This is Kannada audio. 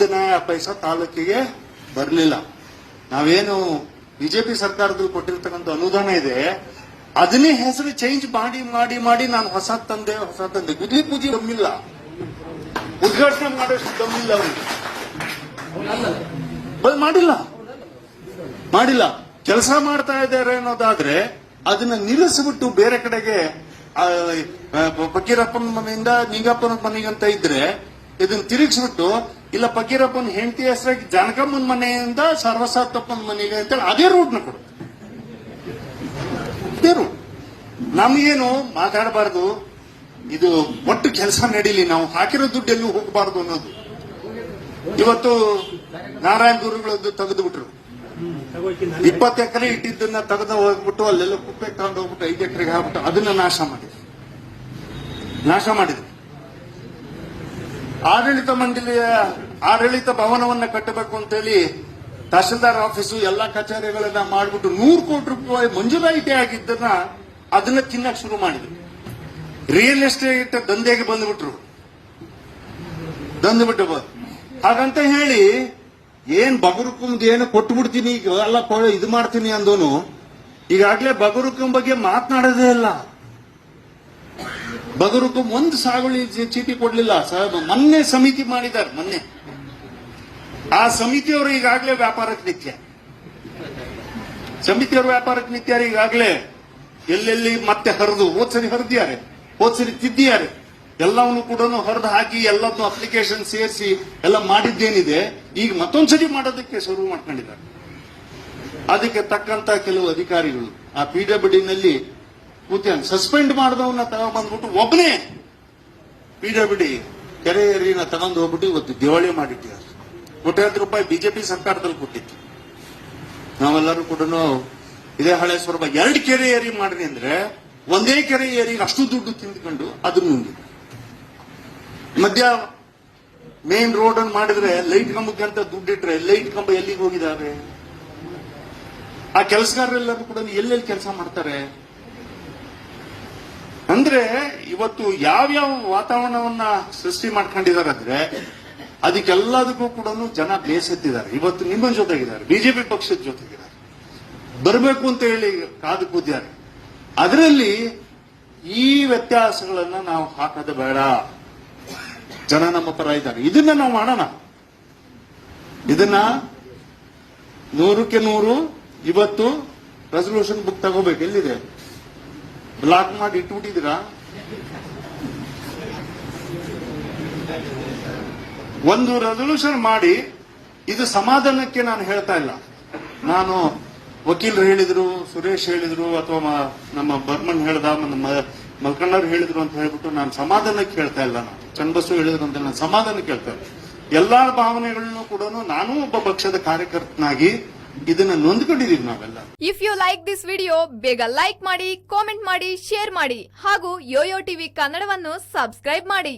ಒಂದು ನಯ ಪೈಸಾ ತಾಲೂಕಿಗೆ ಬರಲಿಲ್ಲ. ನಾವೇನು ಬಿಜೆಪಿ ಸರ್ಕಾರದಲ್ಲಿ ಕೊಟ್ಟಿರ್ತಕ್ಕಂಥ ಅನುದಾನ ಇದೆ, ಅದನ್ನೇ ಹೆಸರು ಚೇಂಜ್ ಮಾಡಿ ಮಾಡಿ ಮಾಡಿ ನಾನು ಹೊಸ ತಂದೆ ಹೊಸ ತಂದೆ. ಗುದಿ ಪೂಜಿ ದಮ್ಮಿಲ್ಲ ಉದ್ಘಾಟನೆ ಮಾಡೋಷ್ಟು ದಮ್ಮಿಲ್ಲ ಅವನಿಗೆ ಬ- ಮಾಡಿಲ್ಲ. ಮಾಡಿಲ್ಲ. ಕೆಲಸ ಮಾಡ್ತಾ ಇದ್ದಾರೆ ಅನ್ನೋದಾದ್ರೆ ಅದನ್ನ ನಿಲ್ಲಿಸ್ಬಿಟ್ಟು ಬೇರೆ ಕಡೆಗೆ ಫಕೀರಪ್ಪನ ಮನೆಯಿಂದ ನಿಂಗಪ್ಪನ ಮನೆಗಂತ ಇದ್ರೆ ಇದನ್ನ ತಿರುಗಿಸ್ಬಿಟ್ಟು ಇಲ್ಲ ಫಕೀರಪ್ಪನ ಹೆಂಡತಿ ಹೆಸರಾಗಿ ಜನಕಮ್ಮನ ಮನೆಯಿಂದ ಸರ್ವಸಾತಪ್ಪನ ಮನೆಗೆ ಅಂತೇಳಿ ಅದೇ ರೂಟ್ನ ಕೊಡು. ಅದೇ ರೂಟ್ ನಮಗೇನು ಮಾತಾಡಬಾರ್ದು. ಇದು ಒಟ್ಟು ಕೆಲಸ ನಡೀಲಿ, ನಾವು ಹಾಕಿರೋ ದುಡ್ಡೆಲ್ಲೂ ಹೋಗಬಾರ್ದು ಅನ್ನೋದು. ಇವತ್ತು ನಾರಾಯಣ ಗುರುಗಳದ್ದು ತೆಗೆದು ಬಿಟ್ರು ಇಪ್ಪತ್ತು ಎಕರೆ ಇಟ್ಟಿದ್ದನ್ನ ತೆಗೆದು ಹೋಗ್ಬಿಟ್ಟು ಅಲ್ಲೆಲ್ಲ ಕುಪ್ಪೆ ತಗೊಂಡು ಹೋಗ್ಬಿಟ್ಟು ಐದು ಎಕರೆಗೆ ಹಾಕ್ಬಿಟ್ಟು ಅದನ್ನ ನಾಶ ಮಾಡಿದ್ರು. ನಾಶ ಮಾಡಿದ್ರು. ಆಡಳಿತ ಮಂಡಳಿಯ ಆಡಳಿತ ಭವನವನ್ನು ಕಟ್ಟಬೇಕು ಅಂತೇಳಿ ತಹಶೀಲ್ದಾರ್ ಆಫೀಸು ಎಲ್ಲಾ ಕಚೇರಿಗಳನ್ನ ಮಾಡಿಬಿಟ್ಟು ನೂರು ಕೋಟಿ ರೂಪಾಯಿ ಮಂಜೂರಾಯಿತಿ ಆಗಿದ್ದನ್ನ ಅದನ್ನ ತಿನ್ನಕ್ ಶುರು ಮಾಡಿದ್ರು. ರಿಯಲ್ ಎಸ್ಟೇಟ್ ದಂಧೆಗೆ ಬಂದ್ಬಿಟ್ರು. ಬಂದ್ಬಿಟ್ಟು ಹಾಗಂತ ಹೇಳಿ, ಏನ್ ಬಗರುಕುಂಬದ್ ಏನು ಕೊಟ್ಟು ಬಿಡ್ತೀನಿ ಈಗ ಎಲ್ಲ ಇದು ಮಾಡ್ತೀನಿ ಅಂದೋನು, ಈಗಾಗಲೇ ಬಗರುಕುಂ ಬಗ್ಗೆ ಮಾತನಾಡೋದೇ ಇಲ್ಲ. ಬಗರುಕುಂ ಒಂದು ಸಾಗುವಳಿ ಚೀಟಿ ಕೊಡ್ಲಿಲ್ಲ. ಮೊನ್ನೆ ಸಮಿತಿ ಮಾಡಿದ್ದಾರೆ, ಮೊನ್ನೆ. ಆ ಸಮಿತಿಯವರು ಈಗಾಗಲೇ ವ್ಯಾಪಾರಕ್ಕೆ ನಿತ್ಯ. ಸಮಿತಿಯವರು ವ್ಯಾಪಾರಕ್ಕೆ ನಿತ್ಯಾರ ಈಗಾಗಲೇ? ಎಲ್ಲೆಲ್ಲಿ ಮತ್ತೆ ಹರಿದು ಹೋದ್ಸರಿ ಹರಿದ್ಯಾರೆ ಹೋದ್ಸರಿ ತಿದ್ದಿಯಾರೆ. ಎಲ್ಲವನ್ನು ಕೂಡ ಹರಿದು ಹಾಕಿ, ಎಲ್ಲದನ್ನು ಅಪ್ಲಿಕೇಶನ್ ಸೇರಿಸಿ, ಎಲ್ಲ ಮಾಡಿದ್ದೇನಿದೆ. ಈಗ ಮತ್ತೊಂದ್ಸರಿ ಮಾಡೋದಕ್ಕೆ ಶುರು ಮಾಡ್ಕೊಂಡಿದ್ದಾರೆ. ಅದಕ್ಕೆ ತಕ್ಕಂತ ಕೆಲವು ಅಧಿಕಾರಿಗಳು, ಆ ಪಿ ಡಬ್ಲ್ಯೂ ಸಸ್ಪೆಂಡ್ ಮಾಡಿದವನ್ನ ತಗೊಂಡ್ಬಂದ್ಬಿಟ್ಟು ಒಬ್ಬನೇ ಡಬ್ಲ್ಯೂ ಕೆರೆ ಏರಿನ ತಗೊಂಡು ಹೋಗ್ಬಿಟ್ಟು ಇವತ್ತು ದಿವಾಳಿ ಮಾಡಿಟ್ಟಿದ್ದಾರೆ ಕೋಟ್ಯಾಂತರ ರೂಪಾಯಿ ಬಿಜೆಪಿ ಸರ್ಕಾರದಲ್ಲಿ ಕೊಟ್ಟಿತ್ತು. ನಾವೆಲ್ಲರೂ ಕೂಡ ಇದೇ ಹಳೆ ಸ್ವರೂಪ, ಎರಡು ಕೆರೆ ಏರಿ ಮಾಡ್ರಿ ಅಂದ್ರೆ ಒಂದೇ ಕೆರೆ ಏರಿ ಅಷ್ಟು ದುಡ್ಡು ತಿಂದ್ಕೊಂಡು ಅದನ್ನು ನುಂಗಿದೆ ಮಧ್ಯ ಮೇನ್ ರೋಡ್ ಅನ್ನು ಮಾಡಿದ್ರೆ ಲೈಟ್ ಕಂಬಕ್ಕೆ ಅಂತ ದುಡ್ಡಿಟ್ರೆ ಲೈಟ್ ಕಂಬ ಎಲ್ಲಿಗೆ ಹೋಗಿದ್ದಾರೆ ಆ ಕೆಲಸಗಾರರೆಲ್ಲರೂ ಕೂಡ ಎಲ್ಲೆಲ್ಲಿ ಕೆಲಸ ಮಾಡ್ತಾರೆ? ಅಂದ್ರೆ ಇವತ್ತು ಯಾವ್ಯಾವ ವಾತಾವರಣವನ್ನ ಸೃಷ್ಟಿ ಮಾಡ್ಕೊಂಡಿದ್ದಾರೆ ಅಂದ್ರೆ ಅದಕ್ಕೆಲ್ಲದಕ್ಕೂ ಕೂಡ ಜನ ಬೇಸತ್ತಿದ್ದಾರೆ. ಇವತ್ತು ನಿಮ್ಮ ಜೊತೆಗಿದ್ದಾರೆ, ಬಿಜೆಪಿ ಪಕ್ಷದ ಜೊತೆಗಿದ್ದಾರೆ. ಬರಬೇಕು ಅಂತ ಹೇಳಿ ಕಾದು ಕೂತಿದ್ದಾರೆ. ಅದರಲ್ಲಿ ಈ ವ್ಯತ್ಯಾಸಗಳನ್ನ ನಾವು ಹಾಕೋದು ಬೇಡ. ಜನ ನಮ್ಮ ಪರ ಇದ್ದಾರೆ. ಇದನ್ನ ನಾವು ಮಾಡೋಣ. ಇದನ್ನ ನೂರಕ್ಕೆ ನೂರು, ಇವತ್ತು ರೆಸಲ್ಯೂಷನ್ ಬುಕ್ ತಗೋಬೇಕು. ಎಲ್ಲಿದೆ? ಬ್ಲಾಕ್ ಮಾಡಿ ಇಟ್ಬಿಟ್ಟಿದ್ದೀರಾ? ಒಂದು ರೆಸೊಲ್ಯೂಷನ್ ಮಾಡಿ, ಇದು ಸಮಾಧಾನಕ್ಕೆ ನಾನು ಹೇಳ್ತಾ ಇಲ್ಲ. ನಾನು ವಕೀಲರು ಹೇಳಿದ್ರು, ಸುರೇಶ್ ಹೇಳಿದ್ರು, ಅಥವಾ ನಮ್ಮ ಬರ್ಮನ್ ಹೇಳ್ದ ಮಲ್ಕಣ್ಣವ್ರು ಹೇಳಿದ್ರು ಅಂತ ಹೇಳ್ಬಿಟ್ಟು ನಾನು ಸಮಾಧಾನಕ್ಕೆ ಹೇಳ್ತಾ ಇಲ್ಲ ನಾನು. ಚನ್ನಬಸು ಹೇಳಿದ್ರು ಅಂತ ನಾನು ಸಮಾಧಾನಕ್ಕೆ ಹೇಳ್ತಾ ಇಲ್ಲ. ಎಲ್ಲಾ ಭಾವನೆಗಳನ್ನು ಕೂಡ ನಾನು ಒಬ್ಬ ಪಕ್ಷದ ಕಾರ್ಯಕರ್ತನಾಗಿ ಇದನ್ನ ನೊಂದ್ಕೊಂಡಿದೀವಿ ನಾವೆಲ್ಲ. If you like this video ಬೇಗ ಲೈಕ್ ಮಾಡಿ ಕಾಮೆಂಟ್ ಮಾಡಿ ಶೇರ್ ಮಾಡಿ ಹಾಗೂ ಯೋಯೋ ಟಿವಿ ಕನ್ನಡವನ್ನು ಸಬ್ಸ್ಕ್ರೈಬ್ ಮಾಡಿ.